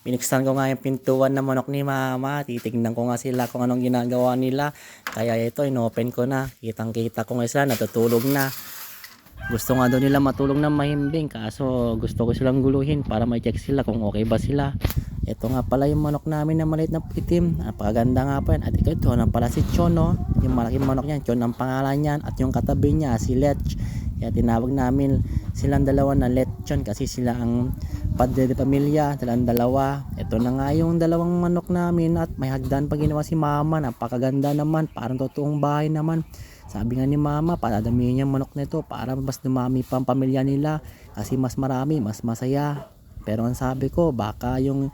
Piniksan ko nga yung pintuan ng manok ni mama. Titignan ko nga sila kung anong ginagawa nila. Kaya ito, inopen ko na. Kitang kita ko nga sila, natutulog na. Gusto nga daw nila matulog ng mahimbing kaso gusto ko silang guluhin para ma-check sila kung okay ba sila. Ito nga pala yung manok namin na maliit na itim. Napakaganda nga pa yan. At ito, ito na pala si Chon, no? Yung malaking manok niyan. Chon ang pangalan niyan. At yung katabi niya, si Lech. Kaya tinawag namin silang dalawa na Lechon kasi sila ang padre de pamilya. Silang dalawa. Ito na nga yung dalawang manok namin at may hagdan pa ginawa si mama. Napakaganda naman. Parang totoong bahay naman. Sabi nga ni mama, padadamihin niya manok nito para mas dumami pa ang pamilya nila. Kasi mas marami, mas masaya. Pero ang sabi ko, baka yung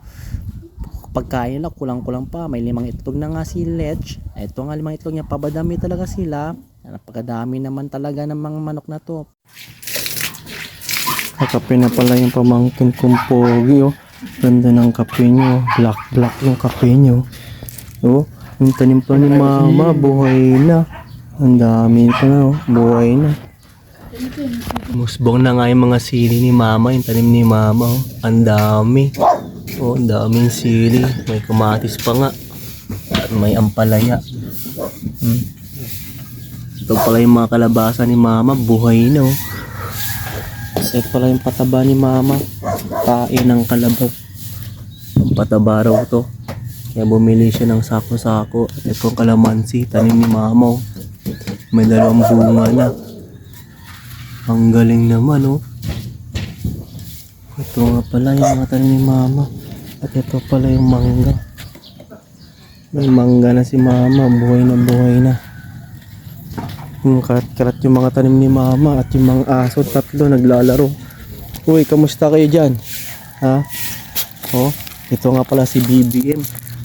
pagkain nila kulang-kulang pa. May limang itlog na nga si Lech. Ito nga limang itlog niya, pabadami talaga sila. Napakadami naman talaga ng mga manok na to. Kakape na pala yung pamangkin kong pogi, oh. Ganda ng kape nyo. Black, black yung kape nyo. Oh, yung tanim pa ni mama, buhay na. Ang dami pa na, oh. Buhay na. Musbong na nga yung mga sili ni mama, yung tanim ni mama, oh. Ang dami. Oh, ang daming sili. May kamatis pa nga. At may ampalaya. Hmm. Ito pala yung mga kalabasa ni mama, buhay na, oh. Ito pala yung pataba ni mama. Kain ng kalabaw. Ang pataba raw to. Kaya bumili siya ng sako-sako. At itong kalamansi, tanim ni mama. Oh. May dalawang bunga na. Ang galing naman oh. Ito nga pala yung mga tanim ni mama. At ito pala yung mangga. May mangga na si mama. Buhay na buhay na. Yung karat-karat yung mga tanim ni mama at yung mga aso tatlo naglalaro. Uy, kamusta kayo dyan? Ha? Oh, ito nga pala si BBM.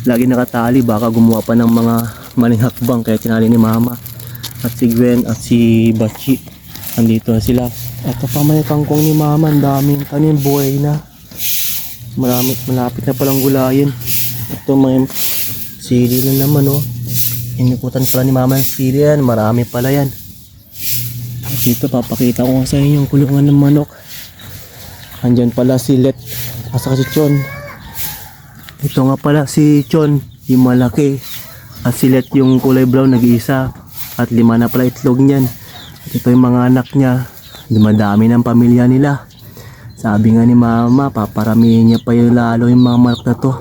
Lagi nakatali, baka gumawa pa ng mga maling hakbang kaya tinali ni mama. At si Gwen at si Bachi. Andito na sila. Ito pa may kangkong ni mama. Ang daming tanim, buhay na. Marami, malapit na palang gulayin. Ito may sili na naman oh. Inukutan pala ni mama ng sili yan. Marami pala yan. Dito papakita ko sa inyo yung kulungan ng manok. Andyan pala si Let. Asa si Chon. Ito nga pala si Chon. Yung malaki. At si Let yung kulay brown nag-iisa. At lima na pala itlog niyan. At ito yung mga anak niya. Dumadami ng pamilya nila. Sabi nga ni mama, paparamihin niya pa yung lalo yung mga manok na to.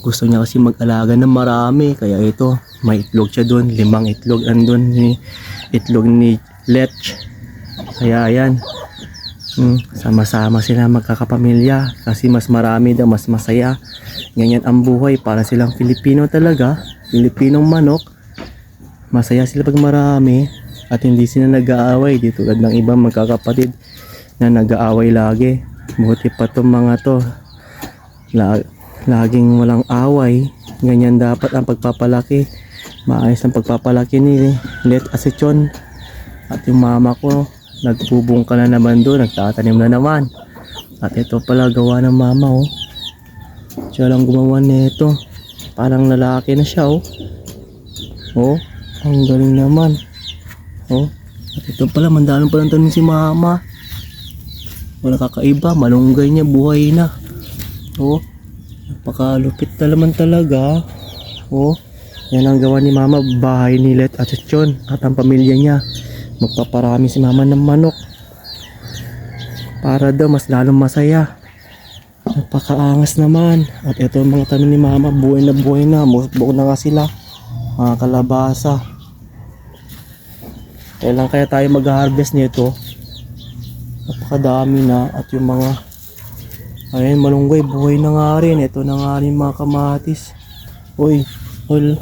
Gusto niya kasi mag-alaga ng marami. Kaya ito, may itlog siya doon. Limang itlog andun. Ni, itlog ni Lech. Kaya ayan. Hmm, sama-sama sila magkakapamilya. Kasi mas marami daw, mas masaya. Ganyan ang buhay para silang Filipino talaga. Filipinong manok. Masaya sila pag marami. At hindi sila nag-aaway. Di tulad ng ibang magkakapatid na nag-aaway lagi. Buti pa tong mga to. La laging walang away. Ganyan dapat ang pagpapalaki. Maayos ang pagpapalaki ni Let Asechon. At yung mama ko, nagbubong ka na naman doon, nagtatanim na naman. At ito pala gawa ng mama oh. Siya lang gumawa nito. Parang lalaki na siya oh. Oh, ang galing naman. Oh, at ito pala, mandalang palang tanim si mama. Wala kakaiba, malunggay niya, buhay na. Oh, napakalupit na naman talaga. Oh, yan ang gawa ni mama, bahay ni Let at Chichon at ang pamilya niya. Magpaparami si mama ng manok. Para daw mas lalong masaya. Napakaangas naman. At ito ang mga tanim ni mama, buhay na buhay na. Buo na nga sila. Mga kalabasa. Kailan kaya tayo mag-harvest nito? Napakadami na. At yung mga Ayun, malunggay, buhay na nga rin. Ito na nga rin mga kamatis. Uy, ol,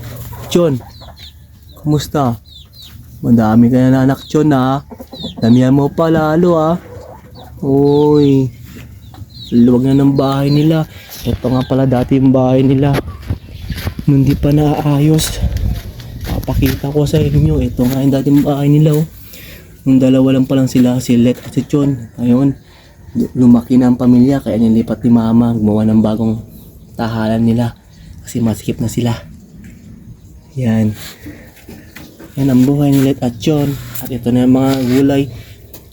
John, kumusta? Madami ka na na anak, John, ha? Damihan mo pa lalo, ha? Uy, luwag na ng bahay nila. Ito nga pala dati yung bahay nila. Nung di pa naayos. Papakita ko sa inyo. Ito nga yung dating bahay nila, oh. Nung dalawa lang pa lang sila, si Let at si John. Ayun, lumaki na ang pamilya kaya nilipat ni mama gumawa ng bagong tahanan nila kasi masikip na sila yan yan ang buhay ni Let at John at ito na yung mga gulay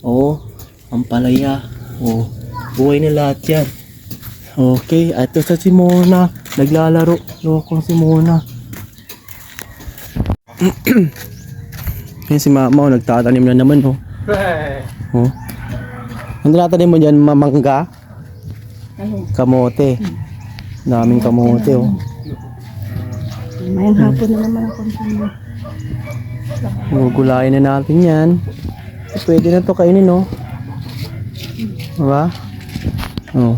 oh ang palaya oh buhay na lahat yan Okay, at ito sa si Mona. Naglalaro. Lokong si Mona. Yan si Mama, oh, nagtatanim na naman, oh. Oh. Ang tinatanim mo dyan, mamangga? Kamote. Daming kamote, oh. Mayang hapon na naman ako sa Gugulayin na natin yan. Pwede na to kainin, no? Diba? Oh.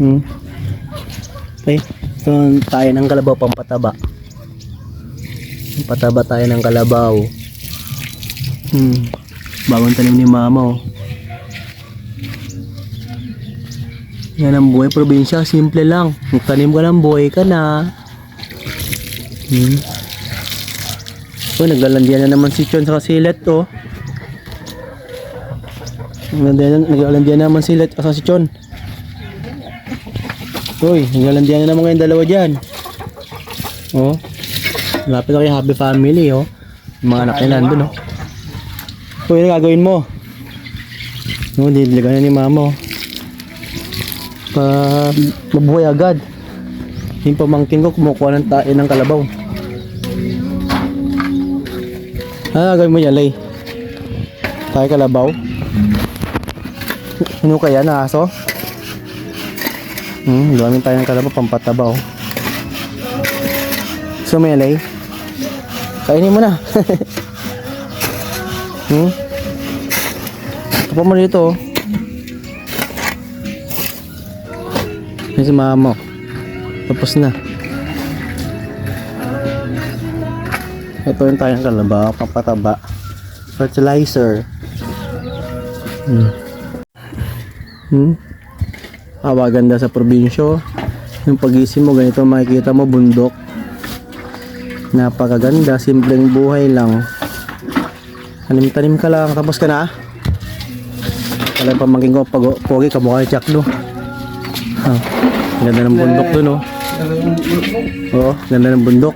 Hmm. Okay. So, tayo ng kalabaw pampataba. Pataba tayo ng kalabaw. Hmm. Bagong tanim ni mama, oh. Yan ang buhay probinsya. Simple lang. Magtanim ka ng buhay ka na. Hmm. Oh, naglalandian na naman si Chon sa kasilet to. Naglalandian, naglalandian na naman si Let sa si Chon. Uy, naglalandian na naman kayong dalawa dyan. Oh. Lapit na kay Happy Family, oh. Yung mga anak niya nandun, oh. Uy, ano mo? Oh, didiligan na ni mama, oh. Pa, mabuhay agad. Yung pamangkin ko, kumukuha ng tae ng kalabaw. Ah, gawin mo yan, Lay. Tayo kalabaw. Ano kaya na aso? Hmm, gawin tayo ng kalabaw pampatabaw. Mo yan, Lay? Kainin mo na. hmm? Tapo mo dito, oh. Yan si mama mo. Tapos na. Ito yung tayong kalabaw, pampataba. Fertilizer. Hmm. Hmm. Awa ganda sa probinsyo. Yung pagising mo, ganito makikita mo bundok. Napakaganda, simpleng buhay lang. Tanim-tanim ka lang, tapos ka na. Wala yung pamangking ko, pag pogi, kamukha ni Jack no. Ah, ganda ng bundok dun oh. Oo, ganda ng bundok.